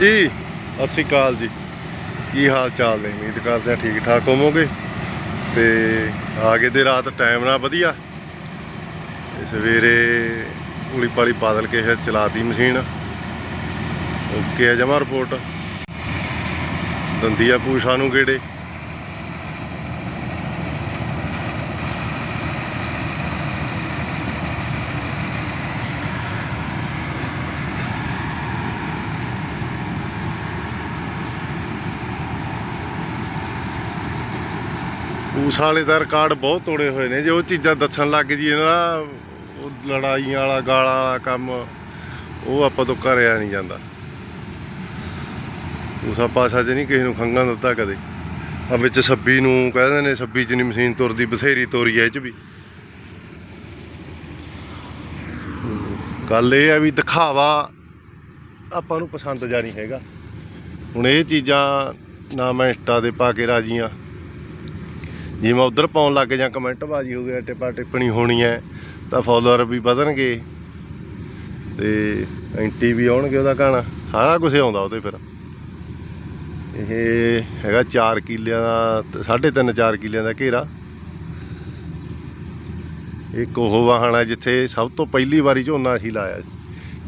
ਜੀ, ਸਤਿ ਸ਼੍ਰੀ ਅਕਾਲ ਜੀ। ਕੀ ਹਾਲ ਚਾਲ ਨੇ? ਉਮੀਦ ਕਰਦੇ ਆ ਠੀਕ ਠਾਕ ਹੋਵੋਗੇ। ਤੇ ਗਏ ਦੇ ਰਾਤ ਟਾਈਮ ਨਾਲ ਵਧੀਆ। ਤੇ ਸਵੇਰੇ ਉਲੀ ਪਾਲੀ ਬਾਦਲ ਕੇ ਫਿਰ ਚਲਾਤੀ ਮਸ਼ੀਨ। ਓਕੇ ਆ ਜਮਾ ਰਿਪੋਰਟ ਦੰਦੀਆ ਆ ਨੂੰ ਗੇੜੇ। ਉਸ ਵਾਲੇ ਦਾ ਰਿਕਾਰਡ ਬਹੁਤ ਤੋੜੇ ਹੋਏ ਨੇ। ਜੇ ਉਹ ਚੀਜ਼ਾਂ ਦੱਸਣ ਲੱਗ ਜੀ ਨਾ, ਉਹ ਲੜਾਈਆਂ ਵਾਲਾ, ਗਾਲਾਂ ਵਾਲਾ ਕੰਮ, ਉਹ ਆਪਾਂ ਤੋਂ ਕਰਿਆ ਨਹੀਂ ਜਾਂਦਾ। ਉਸਾ ਪਾਸਾ 'ਚ ਨਹੀਂ ਕਿਸੇ ਨੂੰ ਖੰਗਾਂ ਦਿੱਤਾ ਕਦੇ। ਆ ਵਿੱਚ 26 ਨੂੰ ਕਹਿੰਦੇ ਨੇ 26 ਚ ਨਹੀਂ ਮਸ਼ੀਨ ਤੁਰਦੀ, ਬਥੇਰੀ ਤੋਰੀ ਐ ਇਹ ਚ ਵੀ। ਗੱਲ ਇਹ ਆ ਵੀ ਦਿਖਾਵਾ ਆਪਾਂ ਨੂੰ ਪਸੰਦ ਜਾ ਨਹੀਂ ਹੈਗਾ। ਹੁਣ ਇਹ ਚੀਜ਼ਾਂ ਨਾ ਮੈਂ ਇੰਸਟਾ ਤੇ ਪਾ ਕੇ ਰਾਜੀਆਂ ਜਿਵੇਂ ਜੇ ਉਧਰ ਪਾਉਣ ਲੱਗ ਜਾਂ ਕਮੈਂਟ ਬਾਜੀ ਹੋ ਗਿਆ ਟਿੱਪਾ ਟਿੱਪਣੀ ਹੋਣੀ ਹੈ, ਤਾਂ ਫਾਲੋਅਰ ਵੀ ਵਧਣਗੇ। ਤੇ ਐਂਟੀ ਵੀ ਆਉਣਗੇ ਉਹਦਾ ਗਾਣਾ ਸਾਰਾ ਕੁਝ ਆਉਂਦਾ ਉਹਦੇ ਫਿਰ। ਇਹ ਹੈਗਾ 4 ਕਿੱਲਿਆਂ ਦਾ 3.5 4 ਕਿੱਲਿਆਂ ਦਾ ਘੇਰਾ। ਇੱਕ ਉਹ ਵਾਹਣਾ ਜਿੱਥੇ ਸਭ ਤੋਂ ਪਹਿਲੀ ਵਾਰੀ ਝੋਨਾ ਅਸੀਂ ਲਾਇਆ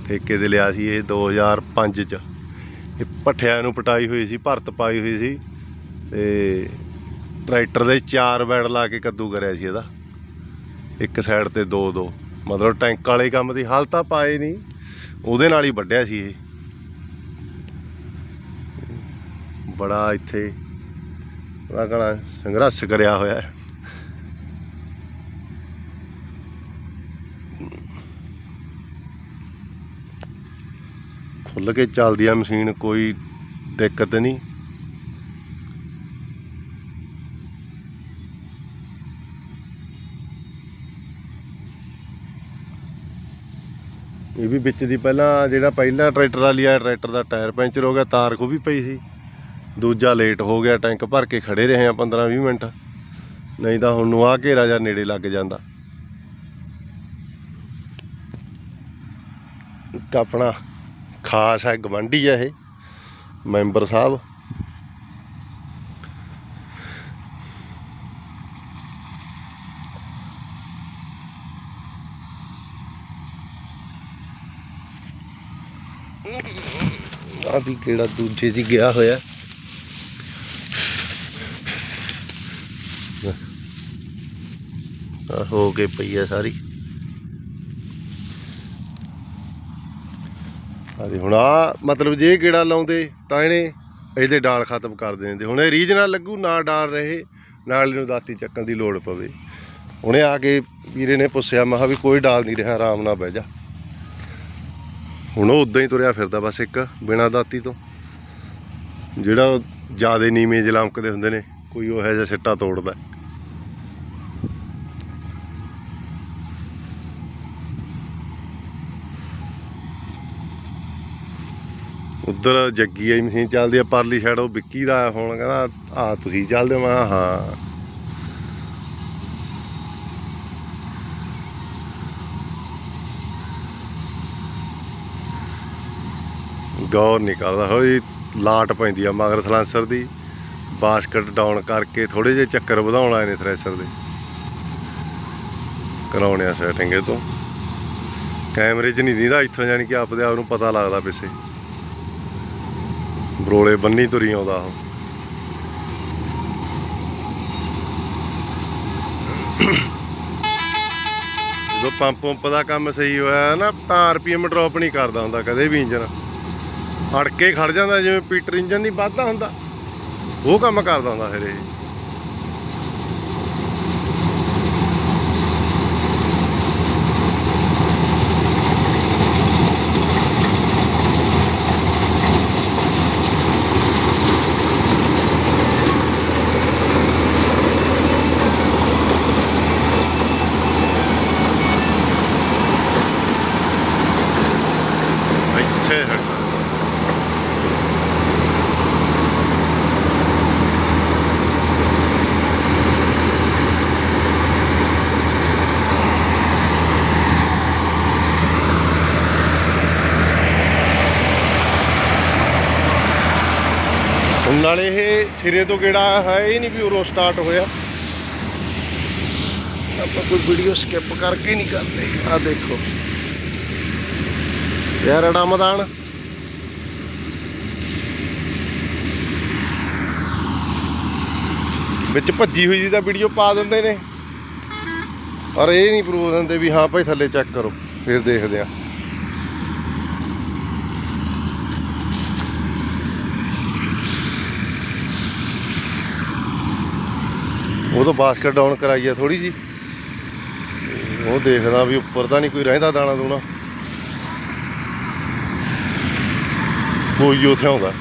ਠੇਕੇ ਤੇ ਲਿਆ ਸੀ ਇਹ 2005 ਚ। ਇਹ ਪੱਠਿਆਂ ਨੂੰ ਪਟਾਈ ਹੋਈ ਸੀ, ਭਰਤ ਪਾਈ ਹੋਈ ਸੀ। ਤੇ ਟਰੈਕਟਰ ਦੇ ਚਾਰ ਬੈਡ ਲਾ ਕੇ ਕੱਦੂ ਕਰਿਆ ਸੀ ਇਹਦਾ। ਇੱਕ ਸਾਈਡ ਤੇ ਦੋ ਦੋ। ਮਤਲਬ ਟੈਂਕ ਵਾਲੇ ਕੰਮ ਦੀ ਹਾਲ ਤਾਂ ਪਾਏ ਨਹੀਂ, ਉਹਦੇ ਨਾਲ ਹੀ ਵੱਢਿਆ ਸੀ ਇਹ। ਬੜਾ ਇੱਥੇ ਉਹਦਾ ਕਹਣਾ ਸੰਘਰਸ਼ ਕਰਿਆ ਹੋਇਆ ਹੈ। ਖੁੱਲ ਕੇ ਚੱਲਦੀ ਆ ਮਸ਼ੀਨ, ਕੋਈ ਦਿੱਕਤ ਨਹੀਂ। ਇਹ ਵੀ ਵਿੱਚ ਦੀ ਪਹਿਲਾਂ ਜਿਹੜਾ ਪਹਿਲਾਂ ਟਰੈਕਟਰ ਵਾਲੀ ਆ, ਟਰੈਕਟਰ ਦਾ ਟਾਇਰ ਪੈਂਚਰ ਹੋ ਗਿਆ, ਤਾਰ ਖੋ ਵੀ ਪਈ ਸੀ। ਦੂਜਾ ਲੇਟ ਹੋ ਗਿਆ, ਟੈਂਕ ਭਰ ਕੇ ਖੜੇ ਰਹੇ ਆ 15 20 ਮਿੰਟ। ਨਹੀਂ ਤਾਂ ਹੁਣ ਨੂੰ ਆ ਘੇਰਾ ਜਾਂ ਨੇੜੇ ਲੱਗ ਜਾਂਦਾ। ਇੱਕ ਆਪਣਾ ਖਾਸ ਹੈ ਗਵੰਡੀ ਹੈ ਇਹ, ਮੈਂਬਰ ਸਾਹਿਬ। ਆ ਵੀ ਕਿਹੜਾ ਦੂਜੇ ਦੀ ਗਿਆ ਹੋਇਆ। ਆ ਹੋ ਕੇ ਪਈ ਆ ਸਾਰੀ। ਆਦੀ ਹੁਣ ਆ ਮਤਲਬ ਜੇ ਇਹ ਕਿਹੜਾ ਲਾਉਂਦੇ ਤਾਂ ਇਹਨੇ ਇਹਦੇ ਡਾਲ ਖਤਮ ਕਰ ਦਿੰਦੇ। ਹੁਣ ਇਹ ਰੀਝ ਨਾਲ ਲੱਗੂ, ਨਾ ਡਾਲ ਰਹੇ, ਨਾਲ ਇਹਨੂੰ ਦਾਤੀ ਚੱਕਣ ਦੀ ਲੋੜ ਪਵੇ। ਹੁਣੇ ਆ ਕੇ ਵੀਰੇ ਨੇ ਪੁੱਛਿਆ, ਮੈਂ ਕਿਹਾ ਵੀ ਕੋਈ ਡਾਲ ਨਹੀਂ ਰਿਹਾ, ਆਰਾਮ ਨਾਲ ਬਹਿ ਜਾ। ਹੁਣ ਉਹ ਉਦਾਂ ਹੀ ਤੁਰਿਆ ਫਿਰਦਾ ਬਸ ਇੱਕ ਬਿਨਾਂ ਦਾਤੀ ਤੋਂ। ਜਿਹੜਾ ਜਿਆਦੇ ਨੀਵੇਂ ਜਿਹੇ ਹੁੰਦੇ ਨੇ, ਕੋਈ ਉਹ ਹੈ ਜਿਹਾ ਸਿੱਟਾ ਤੋੜਦਾ। ਉਧਰ ਜੱਗੀ ਆਈ ਮਸ਼ੀਨ ਚੱਲਦੀ ਆ, ਪਰਲੀ ਸਾਈਡ ਉਹ ਵਿੱਕੀ ਦਾ ਆਇਆ ਫੋਨ ਕਹਿੰਦਾ ਆ ਤੁਸੀਂ ਚੱਲਦੇ ਹੋ? ਮੈਂ ਹਾਂ। ਗੌਰ ਨਹੀਂ ਕਰਦਾ, ਹੌਲੀ ਲਾਟ ਪੈਂਦੀ ਆ ਮਗਰ ਸਲਾਂਸਰ ਦੀ। ਬਾਸਕਟ ਡਾਊਨ ਕਰਕੇ ਥੋੜੇ ਜਿਹੇ ਚੱਕਰ ਵਧਾਉਣ ਆਏ ਨੇ ਥ੍ਰੈਸ਼ਰ ਦੇ। ਕਰਾਉਣੇ ਸੈਟਿੰਗ ਇਹ ਤੋਂ। ਕੈਮਰੇ 'ਚ ਨਹੀਂ ਦਿੰਦਾ ਇੱਥੋਂ ਜਾਣੀ ਕਿ ਆਪਦੇ ਆਪ ਨੂੰ ਪਤਾ ਲੱਗਦਾ ਪਿੱਛੇ ਬਰੋਲੇ ਬੰਨੀ ਤੁਰੀ ਆਉਂਦਾ ਉਹ। ਜਦੋਂ ਪੰਪ ਪੰਪ ਦਾ ਕੰਮ ਸਹੀ ਹੋਇਆ ਨਾ, ਤਾਂ ਆਰਪੀਐਮ ਡ੍ਰੌਪ ਨਹੀਂ ਕਰਦਾ ਹੁੰਦਾ ਕਦੇ ਵੀ ਇੰਜਨ ਅੜ ਕੇ ਖੜ ਜਾਂਦਾ, ਜਿਵੇਂ ਪੀਟਰ ਇੰਜਨ ਨਹੀਂ ਵੱਧਦਾ ਹੁੰਦਾ। ਉਹ ਕੰਮ ਕਰਦਾ ਹੁੰਦਾ ਫਿਰ ਇਹ ਇੱਥੇ ਹਟਦਾ ਹੁਣ ਨਾਲੇ ਇਹ ਸਿਰੇ ਤੋਂ ਕਿਹੜਾ ਹੈ ਇਹ ਨਹੀਂ ਵੀ ਉਰੋਂ ਸਟਾਰਟ ਹੋਇਆ। ਆਪਾਂ ਕੋਈ ਵੀਡੀਓ ਸਕਿਪ ਕਰਕੇ ਨਹੀਂ ਕਰਦੇ। ਆ ਦੇਖੋ। ਯਾਰ ਅੜਾ ਮੈਦਾਨ। ਵਿੱਚ ਭੱਜੀ ਹੋਈ ਦੀ ਤਾਂ ਵੀਡੀਓ ਪਾ ਦਿੰਦੇ ਨੇ। ਪਰ ਇਹ ਨਹੀਂ ਪ੍ਰੂਵ ਦਿੰਦੇ ਵੀ ਹਾਂ, ਭਾਈ ਥੱਲੇ ਚੈੱਕ ਕਰੋ। ਫਿਰ ਦੇਖਦੇ ਆ ਉਹ ਤਾਂ ਬਾਸਕਟ ਡਾਊਨ ਕਰਾਈ ਆ ਥੋੜੀ ਜੀ ਉਹ ਦੇਖਦਾ ਵੀ ਉੱਪਰ ਤਾਂ ਨਹੀਂ ਕੋਈ ਰਹਿੰਦਾ ਦਾਣਾ ਦੂਣਾ। ਕੋਈ ਉੱਥੇ ਆਉਂਦਾ।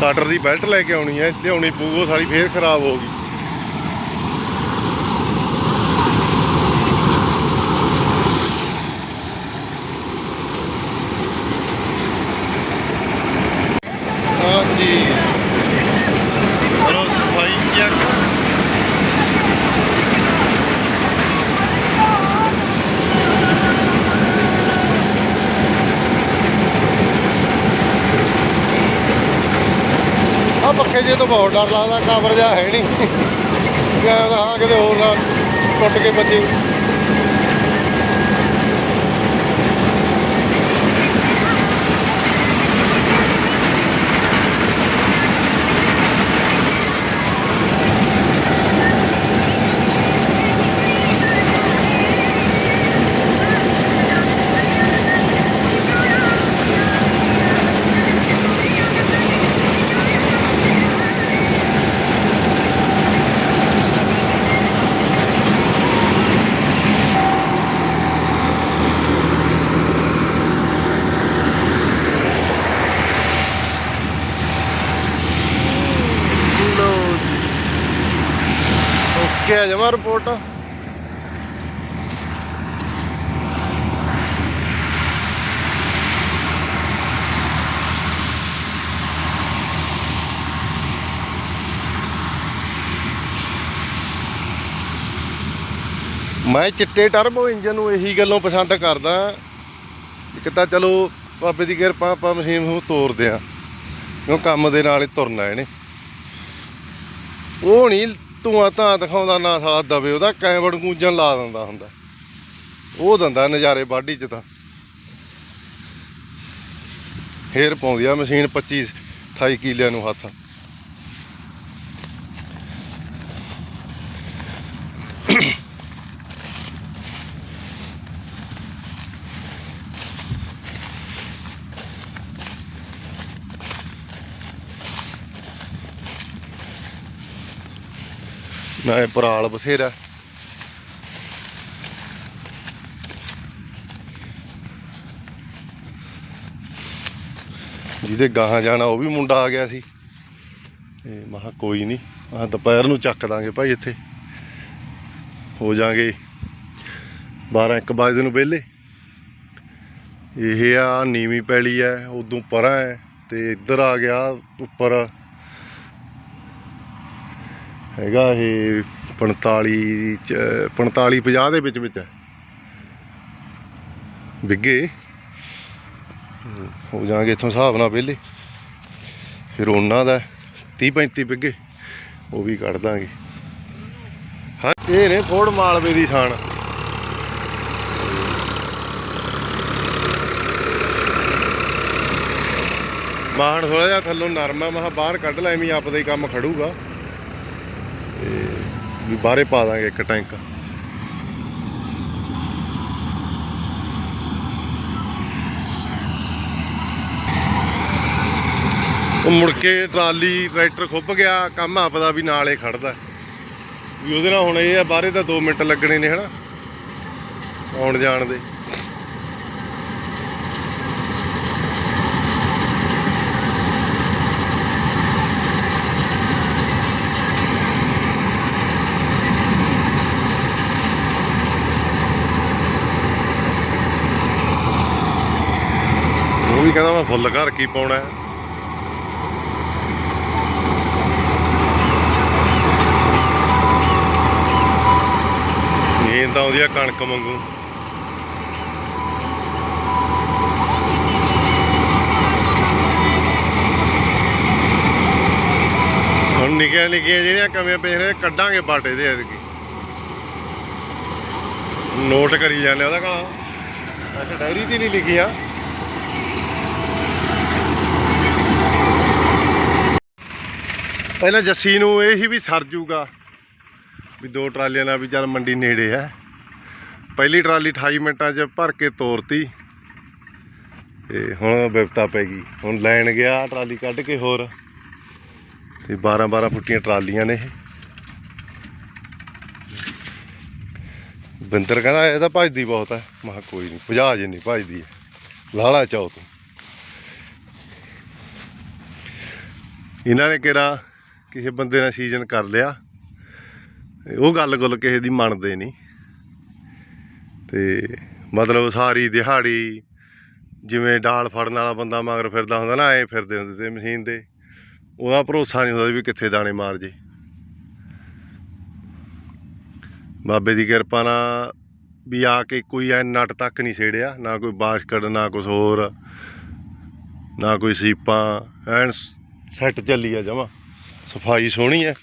ਕਾਟਰ ਦੀ ਬੈਲਟ ਲੈ ਕੇ ਆਉਣੀ ਹੈ ਲਿਆਉਣੀ ਪਊ, ਉਹ ਸਾਰੀ ਫੇਰ ਖਰਾਬ ਹੋ ਗਈ ਹਾਂਜੀ ਚਲੋ ਸਫ਼ਾਈ ਚੈੱਕ ਆ ਪੱਖੇ ਜੇ ਤੋਂ ਬਹੁਤ ਡਰ ਲੱਗਦਾ ਕਵਰ ਜਾ ਹੈ ਨਹੀਂ। ਕਹਿੰਦਾ ਹਾਂ ਕਿਤੇ ਹੋਰ ਨਾ ਟੁੱਟ ਕੇ ਬੱਜੇ ਲੋ ਜੀ ਓਕੇ ਆ ਜਮਾ ਰਿਪੋਰਟ ਮੈਂ ਚਿੱਟੇ ਟਰਬੋ ਇੰਜਨ ਨੂੰ ਇਹੀ ਗੱਲੋਂ ਪਸੰਦ ਕਰਦਾ, ਇੱਕ ਤਾਂ ਚਲੋ ਬਾਬੇ ਦੀ ਕਿਰਪਾ ਆਪਾਂ ਮਸ਼ੀਨ ਨੂੰ ਤੋਰਦੇ ਆ ਕਿਉਂ ਕੰਮ ਦੇ ਨਾਲ ਹੀ ਤੁਰਨਾ ਇਹਨੇ। ਉਹ ਨਹੀਂ ਧੂਆਂ ਤਾਂ ਦਿਖਾਉਂਦਾ ਨਾ ਸਾਲਾ ਦਵੇ, ਉਹਦਾ ਕੈਵੜ ਗੂੰਜਣ ਲਾ ਦਿੰਦਾ ਹੁੰਦਾ। ਉਹ ਦਿੰਦਾ ਨਜ਼ਾਰੇ ਬਾਡੀ ਚ ਤਾਂ। ਫੇਰ ਪਾਉਂਦੀ ਆ ਮਸ਼ੀਨ 25 28 ਕਿਲਿਆਂ ਨੂੰ ਹੱਥ। ਨਾ ਪਰਾਲ ਬਥੇਰਾ। ਜਿਹਦੇ ਗਾਹਾਂ ਜਾਣਾ ਉਹ ਵੀ ਮੁੰਡਾ ਆ ਗਿਆ ਸੀ। ਤੇ ਮਹਾ ਕੋਈ ਨਹੀਂ ਆ ਦੁਪਹਿਰ ਨੂੰ ਚੱਕ ਦਾਂਗੇ ਭਾਈ ਇੱਥੇ। ਹੋ ਜਾਾਂਗੇ 12 1 ਵਜੇ ਨੂੰ ਵਿਹਲੇ। ਇਹ ਆ ਨੀਵੀਂ ਪੈਲੀ ਐ, ਉਦੋਂ ਪਰਾਂ ਹੈ ਤੇ ਇੱਧਰ ਆ ਗਿਆ ਉੱਪਰ। ਹੈਗਾ ਇਹ 45 ਚ 45 50 ਦੇ ਵਿੱਚ ਵਿੱਚ ਹੈ। ਵਿੱਗੇ। ਹੋ ਜਾਾਂਗੇ ਇੱਥੋਂ ਹਿਸਾਬ ਨਾਲ ਵਿਹਲੇ। ਫਿਰ ਉਹਨਾਂ ਦਾ 30 35 ਵਿੱਗੇ, ਉਹ ਵੀ ਕੱਢ ਦਾਂਗੇ। ਹਾਂ, ਇਹ ਨੇ ਫੋੜ ਮਾਲਵੇ ਦੀ ਥਾਣ। ਮਾਹਣ ਥੋੜਾ ਜਿਹਾ ਥੱਲੋਂ ਨਰਮ ਆ ਮਹਾ ਬਾਹਰ ਕੱਢ ਲੈ, ਐਵੇਂ ਆਪਦਾ ਹੀ ਕੰਮ ਖੜੂਗਾ। ਵੀ ਬਾਹਰੇ ਪਾ ਦਾਂਗੇ ਇੱਕ ਟੈਂਕ। ਉਹ ਮੁੜ ਕੇ ਟਰਾਲੀ, ਟਰੈਕਟਰ ਖੁੱਭ ਗਿਆ, ਕੰਮ ਆਪਦਾ ਵੀ ਨਾਲੇ ਖੜਦਾ। ਵੀ ਉਹਦੇ ਨਾਲ ਹੁਣ ਇਹ ਆ, ਬਾਹਰੇ ਤਾਂ 2 ਮਿੰਟ ਲੱਗਣੇ ਨੇ, ਹਨਾ? ਆਉਣ ਜਾਣ ਦੇ। ਕਹਿੰਦਾ ਮੈਂ ਫੁੱਲ ਘਰ ਕੀ ਪਾਉਣਾ ਹੈ? ਤਾਂ ਆਉਂਦੀ ਆ ਕਣਕ ਵਾਂਗੂ। ਹੁਣ ਨਿੱਕੀਆਂ ਨਿੱਕੀਆਂ ਜਿਹੜੀਆਂ ਕਮੀਆਂ ਪਈਆਂ ਨੇ, ਕੱਢਾਂਗੇ ਬਾਟੇ ਦੇ ਐਤਕੀ। ਨੋਟ ਕਰੀ ਜਾਂਦੇ ਉਹਦਾ ਕਹਾਂ ਅੱਛਾ, ਡਾਇਰੀ ਤੇ ਨਹੀਂ ਲਿਖੀਆਂ? ਪਹਿਲਾਂ ਜੱਸੀ ਨੂੰ ਇਹ ਹੀ ਵੀ ਸਰ ਜੂਗਾ ਵੀ ਦੋ ਟਰਾਲੀਆਂ ਨਾਲ ਵੀ ਚੱਲ ਮੰਡੀ ਨੇੜੇ ਹੈ। ਪਹਿਲੀ ਟਰਾਲੀ 28 ਮਿੰਟਾਂ 'ਚ ਭਰ ਕੇ ਤੋਰਤੀ। ਤੇ ਹੁਣ ਬਿਪਤਾ ਪੈ ਗਈ। ਹੁਣ ਲੈਣ ਗਿਆ ਟਰਾਲੀ ਕੱਢ ਕੇ ਹੋਰ। ਤੇ 12 12 ਫੁੱਟੀਆਂ ਟਰਾਲੀਆਂ ਨੇ ਇਹ। ਬਿੰਦਰ ਕਹਿੰਦਾ, ਇਹ ਤਾਂ ਭੱਜਦੀ ਬਹੁਤ ਹੈ। ਮੈਂ ਕਿਹਾ, ਕੋਈ ਨਹੀਂ ਭਜਾ ਜੇ ਨਹੀਂ ਭੱਜਦੀ ਲਾਲਾ ਚਾਓ ਤੂੰ ਇਹਨਾਂ ਨੇ ਕਿਹਾ ਕਿਸੇ ਬੰਦੇ ਨਾਲ ਸੀਜ਼ਨ ਕਰ ਲਿਆ। ਉਹ ਗੱਲ ਗੁੱਲ ਕਿਸੇ ਦੀ ਮੰਨਦੇ ਨਹੀਂ। ਤੇ ਮਤਲਬ ਸਾਰੀ ਦਿਹਾੜੀ ਜਿਵੇਂ ਡਾਲ ਫੜਨ ਵਾਲਾ ਬੰਦਾ ਮਗਰ ਫਿਰਦਾ ਹੁੰਦਾ ਨਾ, ਐ ਫਿਰਦੇ ਹੁੰਦੇ ਤੇ ਮਸ਼ੀਨ ਦੇ ਉਹਦਾ ਭਰੋਸਾ ਨਹੀਂ ਹੁੰਦਾ ਵੀ ਕਿੱਥੇ ਦਾਣੇ ਮਾਰ ਜੇ। ਬਾਬੇ ਦੀ ਕਿਰਪਾ ਨਾਲ ਵੀ ਆ ਕੇ ਕੋਈ ਐ ਨਟ ਤੱਕ ਨਹੀਂ ਛੇੜਿਆ, ਨਾ ਕੋਈ ਬਾਸ਼ਕੜ, ਨਾ ਕੁਝ ਹੋਰ, ਨਾ ਕੋਈ ਸੀਪਾਂ, ਐਨ ਸੈੱਟ ਚੱਲੀ ਆ ਜਮਾ। ਸਫ਼ਾਈ ਸੋਹਣੀ ਹੈ।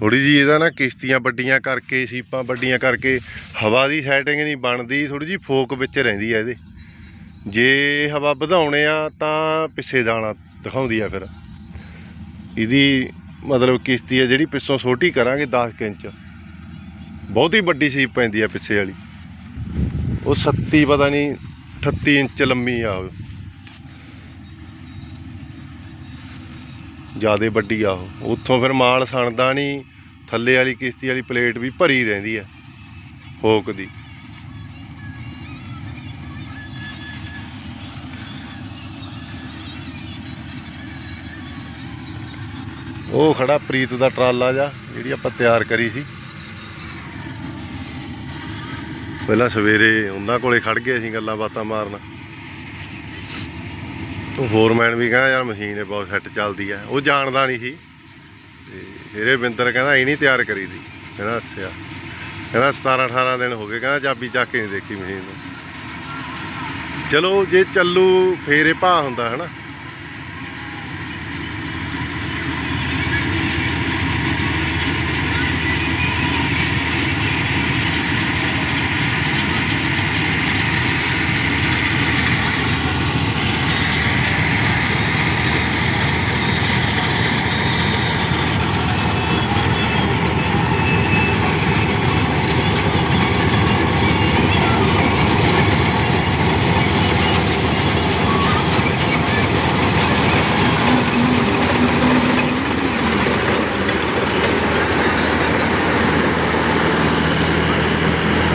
ਥੋੜੀ ਜੀ ਇਹਦਾ ਨਾ ਕਿਸ਼ਤੀਆਂ ਵੱਡੀਆਂ ਕਰਕੇ, ਸੀਪਾਂ ਵੱਡੀਆਂ ਕਰਕੇ, ਹਵਾ ਦੀ ਸੈਟਿੰਗ ਨਹੀਂ ਬਣਦੀ ਥੋੜੀ ਜੀ ਫੋਕ ਵਿੱਚ ਰਹਿੰਦੀ ਆ ਇਹਦੇ। ਜੇ ਹਵਾ ਵਧਾਉਣੇ ਆ ਤਾਂ ਪਿੱਛੇ ਜਾਣਾ ਦਿਖਾਉਂਦੀ ਆ ਫਿਰ। ਇਹਦੀ ਮਤਲਬ ਕਿਸ਼ਤੀ ਆ ਜਿਹੜੀ ਪਿੱਛੋਂ ਛੋਟੀ ਕਰਾਂਗੇ 10 ਕੁ ਇੰਚ। ਬਹੁਤੀ ਵੱਡੀ ਸੀਪ ਪੈਂਦੀ ਆ ਪਿੱਛੇ ਵਾਲੀ। ਉਹ 37 ਪਤਾ ਨਹੀਂ 38 ਇੰਚ ਲੰਮੀ ਆ ਉਹ। ਜਿਆਦੇ ਵੱਡੀ ਆ ਉਹ। ਉੱਥੋਂ ਫਿਰ ਮਾਲ ਸਣਦਾ ਨਹੀਂ ਥੱਲੇ ਵਾਲੀ ਕਿਸ਼ਤੀ ਵਾਲੀ ਪਲੇਟ ਵੀ ਭਰੀ ਰਹਿੰਦੀ ਹੈ ਫੋਕ ਦੀ। ਉਹ ਖੜਾ ਪ੍ਰੀਤ ਦਾ ਟਰਾਲਾ ਜਾ ਜਿਹੜੀ ਆਪਾਂ ਤਿਆਰ ਕਰੀ ਸੀ। ਪਹਿਲਾਂ ਸਵੇਰੇ ਉਹਨਾਂ ਕੋਲੇ ਖੜ ਗਏ ਅਸੀਂ ਗੱਲਾਂ ਬਾਤਾਂ ਮਾਰਨ। ਉਹ ਫੋਰਮੈਨ ਵੀ ਕਹਿੰਦਾ, ਯਾਰ ਮਸ਼ੀਨ ਇਹ ਬਹੁਤ ਸੈੱਟ ਚੱਲਦੀ ਆ। ਉਹ ਜਾਣਦਾ ਨਹੀਂ ਸੀ। ਤੇ ਫਿਰ ਇਹ ਬਿੰਦਰ ਕਹਿੰਦਾ, ਇਹ ਨਹੀਂ ਤਿਆਰ ਕਰੀ ਦੀ। ਕਹਿੰਦਾ, ਅੱਛਾ। ਕਹਿੰਦਾ 17 18 ਦਿਨ ਹੋ ਗਏ। ਕਹਿੰਦਾ, ਚਾਬੀ ਚੱਕ ਕੇ ਨਹੀਂ ਦੇਖੀ ਮਸ਼ੀਨ ਨੂੰ। ਚਲੋ, ਜੇ ਚੱਲੂ, ਫੇਰ ਇਹ ਭਾ ਹੁੰਦਾ, ਹਨਾ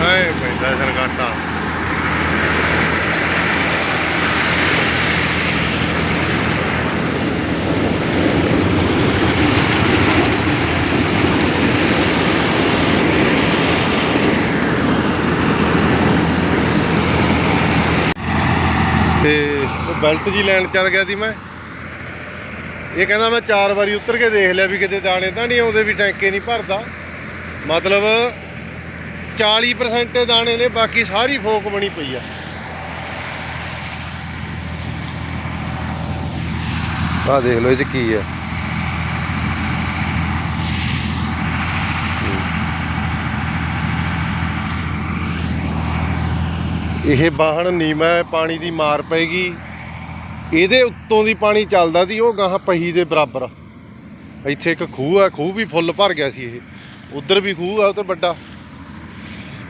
ਹਾਏ ਪੈਂਦਾ ਸਰਗਾਟਾ ਤੇ ਉਹ ਬੈਲਟ ਜੀ ਲੈਣ ਚੱਲ ਗਿਆ ਸੀ ਮੈਂ। ਇਹ ਕਹਿੰਦਾ ਮੈਂ ਚਾਰ ਵਾਰੀ ਉਤਰ ਕੇ ਦੇਖ ਲਿਆ ਵੀ ਕਿਤੇ ਦਾਣੇ ਤਾਂ ਨਹੀਂ ਆਉਂਦੇ, ਵੀ ਟੈਂਕੇ ਨਹੀਂ ਭਰਦਾ। ਮਤਲਬ 40% ਦਾਣੇ ਨੇ, ਬਾਕੀ ਸਾਰੀ ਫੋਕ ਬਣੀ ਪਈ ਆ। ਆ ਦੇਖ ਲਓ, ਇਹ ਚ ਕੀ ਹੈ ਇਹ ਬਾਹਣ ਨੀਮਾ ਪਾਣੀ ਦੀ ਮਾਰ ਪੈਗੀ ਇਹਦੇ ਉੱਤੋਂ ਦੀ ਪਾਣੀ ਚੱਲਦਾ ਸੀ, ਉਹ ਗਾਹਾਂ ਪਹੀ ਦੇ ਬਰਾਬਰ। ਇੱਥੇ ਇੱਕ ਖੂਹ ਹੈ ਖੂਹ ਵੀ ਫੁੱਲ ਭਰ ਗਿਆ ਸੀ ਇਹ। ਉਧਰ ਵੀ ਖੂਹ ਆ, ਉਹ ਤੇ ਵੱਡਾ।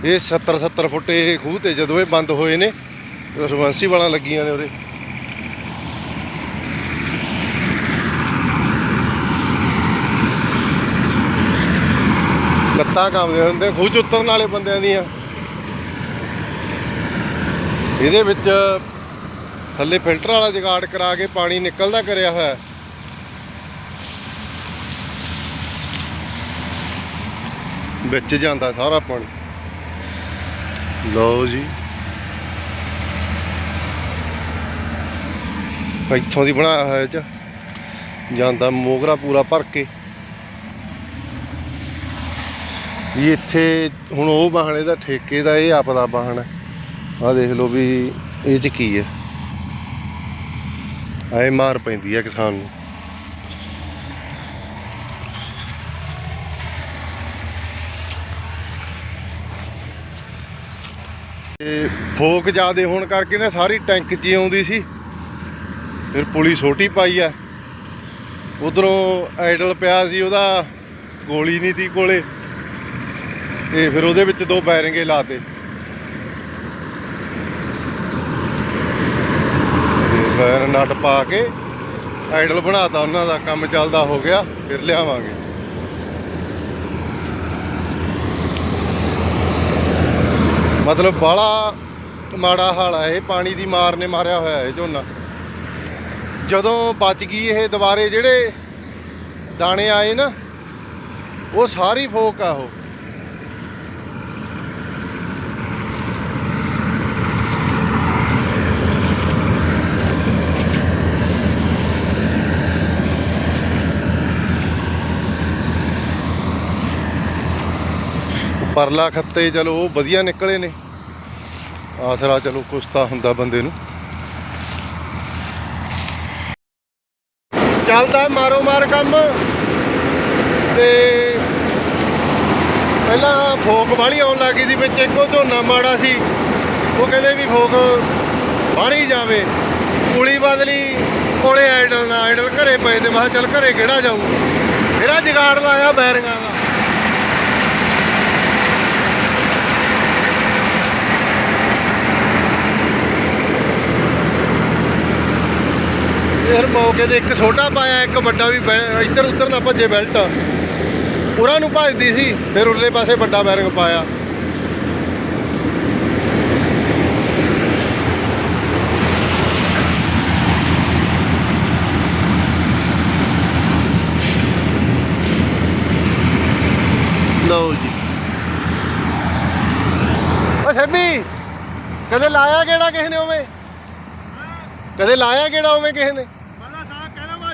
ਇਹ 70 70 ਫੁੱਟ ਇਹ ਖੂਹ ਤੇ ਜਦੋਂ ਇਹ ਬੰਦ ਹੋਏ ਨੇ, ਰਵੰਸੀ ਵਾਲਾਂ ਲੱਗੀਆਂ ਨੇ ਉਰੇ। ਲੱਤਾਂ ਕੰਬਦੇ ਹੁੰਦੇ ਖੂਹ ਚ ਉਤਰਨ ਵਾਲੇ ਬੰਦਿਆਂ ਦੀਆਂ। ਇਹਦੇ ਵਿੱਚ ਥੱਲੇ ਫਿਲਟਰ ਵਾਲਾ ਜਗਾੜ ਕਰਾ ਕੇ ਪਾਣੀ ਨਿਕਲਦਾ ਕਰਿਆ ਹੋਇਆ। ਵਿੱਚ ਜਾਂਦਾ ਸਾਰਾ ਪਾਣੀ। ਲਓ ਜੀ। ਇੱਥੋਂ ਦੀ ਬਣਾਇਆ ਹੋਇਆ ਇਹ ਚ। ਜਾਂਦਾ ਮੋਗਰਾ ਪੂਰਾ ਭਰ ਕੇ। ਵੀ ਇੱਥੇ ਹੁਣ ਉਹ ਵਾਹਣ ਇਹਦਾ ਠੇਕੇ ਦਾ ਇਹ ਆਪਦਾ ਵਾਹਣ ਆ ਦੇਖ ਲਓ ਵੀ ਇਹ ਚ ਕੀ ਹੈ। ਆਏ ਮਾਰ ਪੈਂਦੀ ਹੈ ਕਿਸਾਨ ਨੂੰ। ਫੋਕ ਜ਼ਿਆਦੇ ਹੋਣ ਕਰਕੇ ਨਾ ਸਾਰੀ ਟੈਂਕ 'ਚ ਆਉਂਦੀ ਸੀ। ਫਿਰ ਪੁਲੀ ਛੋਟੀ ਪਾਈ ਆ। ਉਧਰੋਂ ਆਈਡਲ ਪਿਆ ਸੀ ਉਹਦਾ, ਗੋਲੀ ਨਹੀਂ ਤੀ ਕੋਲੇ। ਤੇ ਫਿਰ ਉਹਦੇ ਵਿੱਚ ਦੋ ਬੈਰਿੰਗੇ ਲਾਤੇ ਤੇ ਨਟ ਪਾ ਕੇ ਆਈਡਲ ਬਣਾਤਾ ਉਹਨਾਂ ਦਾ, ਕੰਮ ਚੱਲਦਾ ਹੋ ਗਿਆ, ਫਿਰ ਲਿਆਵਾਂਗੇ। ਮਤਲਬ ਬਾਲਾ ਮਾੜਾ ਹਾਲ ਹੈ ਇਹ, ਪਾਣੀ ਦੀ ਮਾਰ ਨੇ ਮਾਰਿਆ ਹੋਇਆ ਹੈ ਝੋਨਾ। ਜਦੋਂ ਬਚ ਗਈ ਇਹ ਦੁਬਾਰੇ ਜਿਹੜੇ ਦਾਣੇ ਆਏ ਨਾ, ਉਹ ਸਾਰੀ ਫੋਕ ਆ ਉਹ। ਪਰਲਾ ਖੱਤੇ ਚਲੋ ਉਹ ਵਧੀਆ ਨਿਕਲੇ ਨੇ। ਆਸਰਾ ਚਲੋ ਕੁਛ ਤਾਂ ਹੁੰਦਾ ਬੰਦੇ ਨੂੰ। ਚੱਲਦਾ ਮਾਰੋ ਮਾਰ ਕੰਮ। ਤੇ ਪਹਿਲਾਂ ਫੋਕ ਵਾਲੀ ਆਉਣ ਲੱਗੀ ਸੀ ਵਿੱਚ, ਇੱਕੋ ਝੋਨਾ ਮਾੜਾ ਸੀ। ਉਹ ਕਹਿੰਦੇ ਵੀ ਫੋਕ ਬਾਹਰੀ ਜਾਵੇ। ਕੁਲੀ ਬਦਲੀ ਕੋਲੇ ਆਈਡਲ ਨਾ ਆਈਡਲ ਘਰੇ ਪਏ ਤੇ ਮੈਂ ਕਿਹਾ ਚੱਲ ਘਰੇ ਕਿਹੜਾ ਜਾਊ। ਮੇਰਾ ਜਗਾੜ ਲਾਇਆ ਬੈਰਿੰਗਾਂ ਦਾ। ਫਿਰ ਮੌਕੇ ਤੇ ਇੱਕ ਛੋਟਾ ਪਾਇਆ, ਇੱਕ ਵੱਡਾ ਵੀ ਬੈ- ਇੱਧਰ ਉੱਧਰ ਨਾ ਭੱਜੇ ਬੈਲਟ। ਉਰਾਂ ਨੂੰ ਭੱਜਦੀ ਸੀ, ਫਿਰ ਉਰਲੇ ਪਾਸੇ ਵੱਡਾ ਬੈਰਿੰਗ ਪਾਇਆ। ਲਓ ਜੀ। ਓ ਸੈਬੀ ਕਦੇ ਲਾਇਆ ਕਿਹੜਾ ਕਿਸੇ ਨੇ ਉਵੇਂ? ਕਦੇ ਲਾਇਆ ਕਿਹੜਾ ਉਵੇਂ ਕਿਸੇ ਨੇ?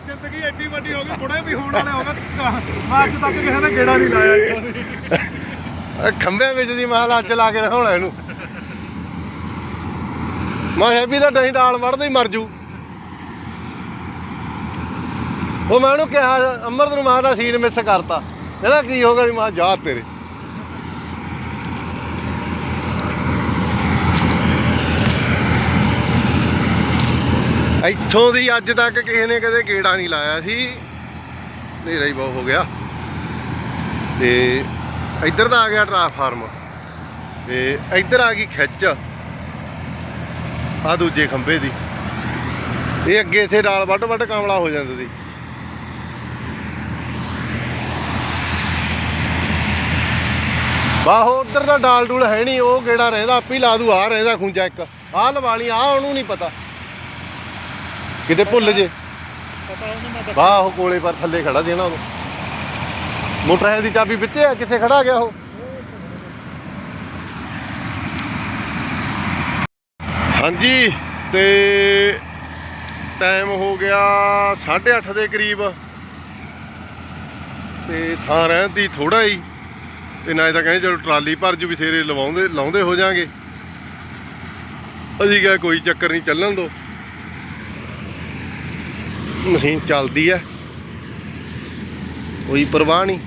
ਜ਼ਿੰਦਗੀ ਐਡੀ ਵੱਡੀ ਹੋ ਗਈ ਬੁੜੇ ਵੀ ਹੋਣ ਵਾਲੇ ਹੋ ਅੱਜ ਤੱਕ ਕਿਸੇ ਨੇ ਗੇੜਾ ਨਹੀਂ ਲਾਇਆ ਆਹ ਖੰਭਿਆਂ ਵਿੱਚ ਦੀ ਮਾਲ ਅੱਜ ਲਾ ਕੇ ਦਿਖਾਉਣਾ ਇਹਨੂੰ। ਮੈਂ ਹੈਪੀ ਦਾ ਡਹੀਂ ਡਾਲ ਵੜਦਾ ਹੀ ਮਰ ਜੂ। ਉਹ ਮੈਂ ਉਹਨੂੰ ਕਿਹਾ, ਅਮਰਤ ਨੂੰ ਮਾਂ ਦਾ ਸੀਨ ਮਿਸ ਕਰਤਾ। ਕਹਿੰਦਾ ਕੀ ਹੋ ਗਿਆ ਮਾਂ ਜਾ ਤੇਰੇ। ਇੱਥੋਂ ਦੀ ਅੱਜ ਤੱਕ ਕਿਸੇ ਨੇ ਕਦੇ ਗੇੜਾ ਨਹੀਂ ਲਾਇਆ ਸੀ। ਹਨੇਰਾ ਹੀ ਬਹੁਤ ਹੋ ਗਿਆ। ਤੇ ਇੱਧਰ ਤਾਂ ਆ ਗਿਆ ਟਰਾਂਸਫਾਰਮ। ਤੇ ਇੱਧਰ ਆ ਗਈ ਖਿੱਚ। ਆ ਦੂਜੇ ਖੰਭੇ ਦੀ। ਇਹ ਅੱਗੇ ਇੱਥੇ ਡਾਲ ਵੱਡ ਵੱਡ ਕਾਮਲਾ ਹੋ ਜਾਂਦਾ ਸੀ। ਬਾਹੋ, ਉਧਰ ਦਾ ਡਾਲ ਡੂਲ ਹੈ ਨਹੀਂ, ਉਹ ਕਿਹੜਾ ਰਹਿੰਦਾ, ਆਪੀ ਲਾ ਦੂ ਆ ਰਹਿੰਦਾ ਖੁੰਜਾ ਇੱਕ। ਆਹ ਲਵਾ ਲਈ ਆ ਉਹਨੂੰ ਨਹੀਂ ਪਤਾ। ਕਿਤੇ ਭੁੱਲ ਜੇ। ਪਤਾ ਉਹਨੂੰ ਮੈਂ ਵਾਹ ਉਹ ਕੋਲੇ ਪਰ ਥੱਲੇ ਖੜਾ ਦੇਣਾ ਉਹਨੂੰ ਮੋਟਰਸਾਈਕਲ ਦੀ ਚਾਬੀ ਵਿੱਚੇ ਆ ਕਿੱਥੇ ਖੜਾ ਗਿਆ ਉਹ? ਹਾਂਜੀ ਤੇ ਟਾਈਮ ਹੋ ਗਿਆ 8:30 ਦੇ ਕਰੀਬ। ਤੇ ਥਾਂ ਰਹਿਣ ਦੀ ਥੋੜਾ ਹੀ। ਤੇ ਨਾ ਤਾਂ ਕਹਿੰਦੇ ਚਲੋ ਟਰਾਲੀ ਭਰ ਜੂ ਵੀ ਸੇਰੇ ਲਵਾਉਂਦੇ ਲਾਉਂਦੇ ਹੋ ਜਾਾਂਗੇ। ਅਸੀਂ ਕਿਹਾ ਕੋਈ ਚੱਕਰ ਨਹੀਂ ਚੱਲਣ ਦੋ। ਮਸ਼ੀਨ ਚੱਲਦੀ ਹੈ ਕੋਈ ਪਰਵਾਹ ਨਹੀਂ।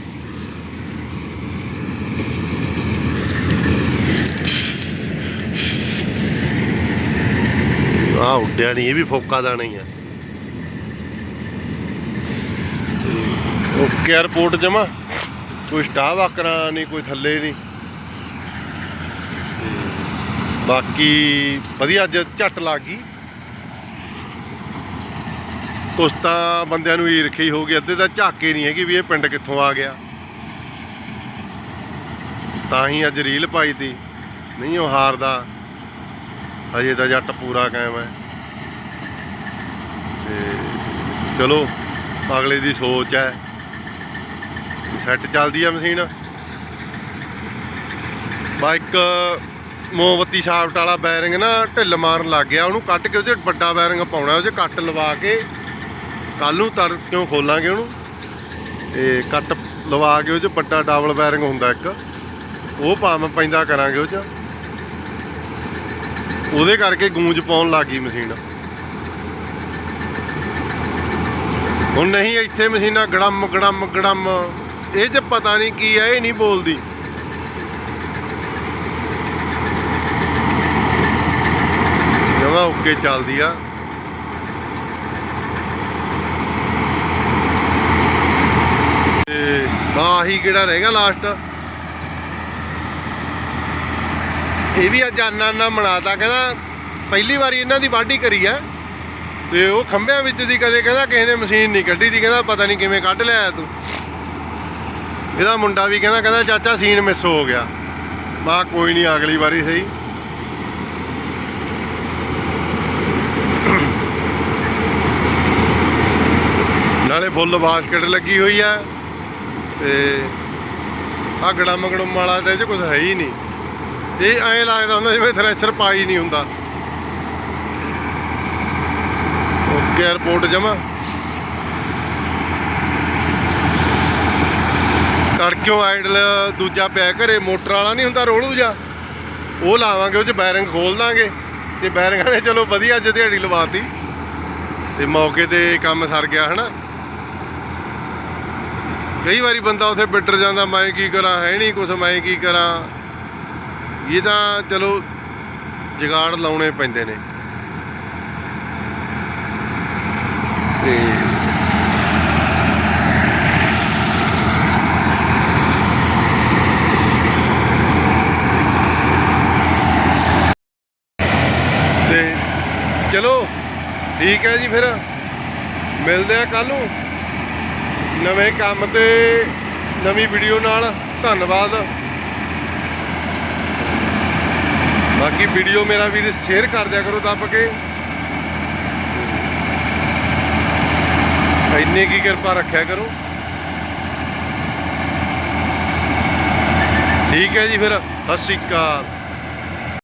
ਆ ਉੱਡਿਆ ਨਹੀਂ, ਇਹ ਵੀ ਫੋਕਾ ਦਾ ਨਹੀਂ ਆ। ਓਕੇ 에어ਪੋਰਟ ਜਮਾ। ਕੋਈ ਸਟਾਫ ਆਕਰਾਂ ਨਹੀਂ, ਕੋਈ ਥੱਲੇ ਨਹੀਂ। ਬਾਕੀ ਵਧੀਆ, ਅੱਜ ਝੱਟ ਲੱਗ ਗਈ। ਕੁਛ ਤਾਂ ਬੰਦਿਆਂ ਨੂੰ ਹੀ ਹੋ ਗਈ, ਅੱਧੇ ਤਾਂ ਝਾਕੇ ਨਹੀਂ ਹੈਗੀ ਵੀ ਇਹ ਪਿੰਡ ਕਿੱਥੋਂ ਆ ਗਿਆ। ਤਾਂ ਹੀ ਅੱਜ ਰੀਲ ਪਾਈ ਤੀ। ਨਹੀਂ, ਉਹ ਹਾਰਦਾ। ਅਜੇ ਤਾਂ ਜੱਟ ਪੂਰਾ ਕਾਇਮ ਹੈ। ਤੇ ਚਲੋ, ਅਗਲੇ ਦੀ ਸੋਚ ਹੈ। ਸੈੱਟ ਚੱਲਦੀ ਆ ਮਸ਼ੀਨ। ਇੱਕ ਮੋਮਬੱਤੀ ਸ਼ਾਫਟ ਵਾਲਾ ਬੈਰਿੰਗ ਨਾ ਢਿੱਲ ਮਾਰਨ ਲੱਗ ਗਿਆ। ਉਹਨੂੰ ਕੱਟ ਕੇ ਉਹਦੇ ਵੱਡਾ ਬੈਰਿੰਗ ਪਾਉਣਾ, ਉਹਦੇ ਕੱਟ ਲਵਾ ਕੇ ਕੱਲ ਨੂੰ ਤਰ ਕਿਉਂ ਖੋਲਾਂਗੇ ਉਹਨੂੰ? ਤੇ ਕੱਟ ਲਵਾ ਕੇ ਉਹ 'ਚ ਵੱਡਾ ਡਬਲ ਬੈਰਿੰਗ ਹੁੰਦਾ ਇੱਕ। ਉਹ ਭਾਵੇਂ ਪੈਂਦਾ ਕਰਾਂਗੇ ਉਹ ਚ। ਉਹਦੇ ਕਰਕੇ ਗੂੰਜ ਪਾਉਣ ਲੱਗ ਗਈ ਮਸ਼ੀਨ। ਹੁਣ ਨਹੀਂ ਇੱਥੇ ਮਸ਼ੀਨਾਂ ਗੜਮ ਗੜਮ ਗੜਮ। ਇਹ ਚ ਪਤਾ ਨਹੀਂ ਕੀ ਆ, ਇਹ ਨਹੀਂ ਬੋਲਦੀ। ਜਮਾ ਓਕੇ ਚੱਲਦੀ ਆ। ਤੇ ਆਹੀ ਕਿਹੜਾ ਰਹੇਗਾ ਲਾਸਟ ਇਹ ਵੀ ਅੱਜ ਆਨਾ ਨਾ ਮਨਾਤਾ ਕਹਿੰਦਾ ਪਹਿਲੀ ਵਾਰੀ ਇਹਨਾਂ ਦੀ ਵਾਢੀ ਕਰੀ ਆ। ਤੇ ਉਹ ਖੰਭਿਆਂ ਵਿੱਚ ਦੀ ਕਦੇ ਕਹਿੰਦਾ ਕਿਸੇ ਨੇ ਮਸ਼ੀਨ ਨਹੀਂ ਕੱਢੀ ਦੀ, ਕਹਿੰਦਾ ਪਤਾ ਨਹੀਂ ਕਿਵੇਂ ਕੱਢ ਲਿਆ ਤੂੰ। ਇਹਦਾ ਮੁੰਡਾ ਵੀ ਕਹਿੰਦਾ ਕਹਿੰਦਾ ਚਾਚਾ ਸੀਨ ਮਿਸ ਹੋ ਗਿਆ। ਮਾ ਕੋਈ ਨਹੀਂ, ਅਗਲੀ ਵਾਰੀ ਸਹੀ। ਨਾਲੇ ਫੁੱਲ ਬਾਸਕਟ ਲੱਗੀ ਹੋਈ ਆ। ਤੇ ਆ ਗੜਮ ਗੜਮ ਵਾਲਾ ਤੇ ਇਹ ਕੁਝ ਹੈ ਹੀ ਨਹੀਂ। ਇਹ ਐਂ ਲੱਗਦਾ ਹੁੰਦਾ ਜਿਵੇਂ ਥ੍ਰੈਸ਼ਰ ਪਾਈ ਨਹੀਂ ਹੁੰਦਾ। ਓਕੇ ਰਿਪੋਰਟ ਜਮਾ। ਤੜਕਿਓ ਆਈਡਲ ਦੂਜਾ ਪਿਆ ਘਰੇ, ਮੋਟਰ ਵਾਲਾ ਨਹੀਂ ਹੁੰਦਾ, ਰੋਲੂ ਜਾ। ਉਹ ਲਾਵਾਂਗੇ, ਉਹ ਚ ਬੈਰਿੰਗ ਖੋਲ ਦਾਂਗੇ। ਤੇ ਬੈਰਿੰਗਾਂ ਨੇ ਚਲੋ ਵਧੀਆ ਅੱਜ ਦਿਹਾੜੀ ਲਵਾਤੀ ਤੇ ਮੌਕੇ ਤੇ ਕੰਮ ਸਰ ਗਿਆ, ਹਨਾ। ਕਈ ਵਾਰੀ ਬੰਦਾ ਉਥੇ ਬਿੱਟਰ ਜਾਂਦਾ, ਮੈਂ ਕੀ ਕਰਾਂ, ਹੈ ਨਹੀਂ ਕੁਛ, ਮੈਂ ਕੀ ਕਰਾਂ। ਇਹ ਤਾਂ ਚਲੋ ਜਗਾੜ ਲਾਉਣੇ ਪੈਂਦੇ ਨੇ। ਤੇ ਤੇ ਚਲੋ, ਠੀਕ ਹੈ ਜੀ ਫਿਰ। ਮਿਲਦੇ ਆ ਕੱਲ ਨੂੰ। ਨਵੇਂ ਕੰਮ ਤੇ ਨਵੀਂ ਵੀਡੀਓ ਨਾਲ ਧੰਨਵਾਦ। ਬਾਕੀ ਵੀਡੀਓ ਮੇਰਾ ਵੀਰ ਸ਼ੇਅਰ ਕਰ ਦਿਆ ਕਰੋ ਦੱਬ ਕੇ। ਇੰਨੇ ਕੀ ਕਿਰਪਾ ਰੱਖਿਆ ਕਰੋ। ਠੀਕ ਹੈ ਜੀ ਫਿਰ, ਸਤਿ ਸ਼੍ਰੀ ਅਕਾਲ।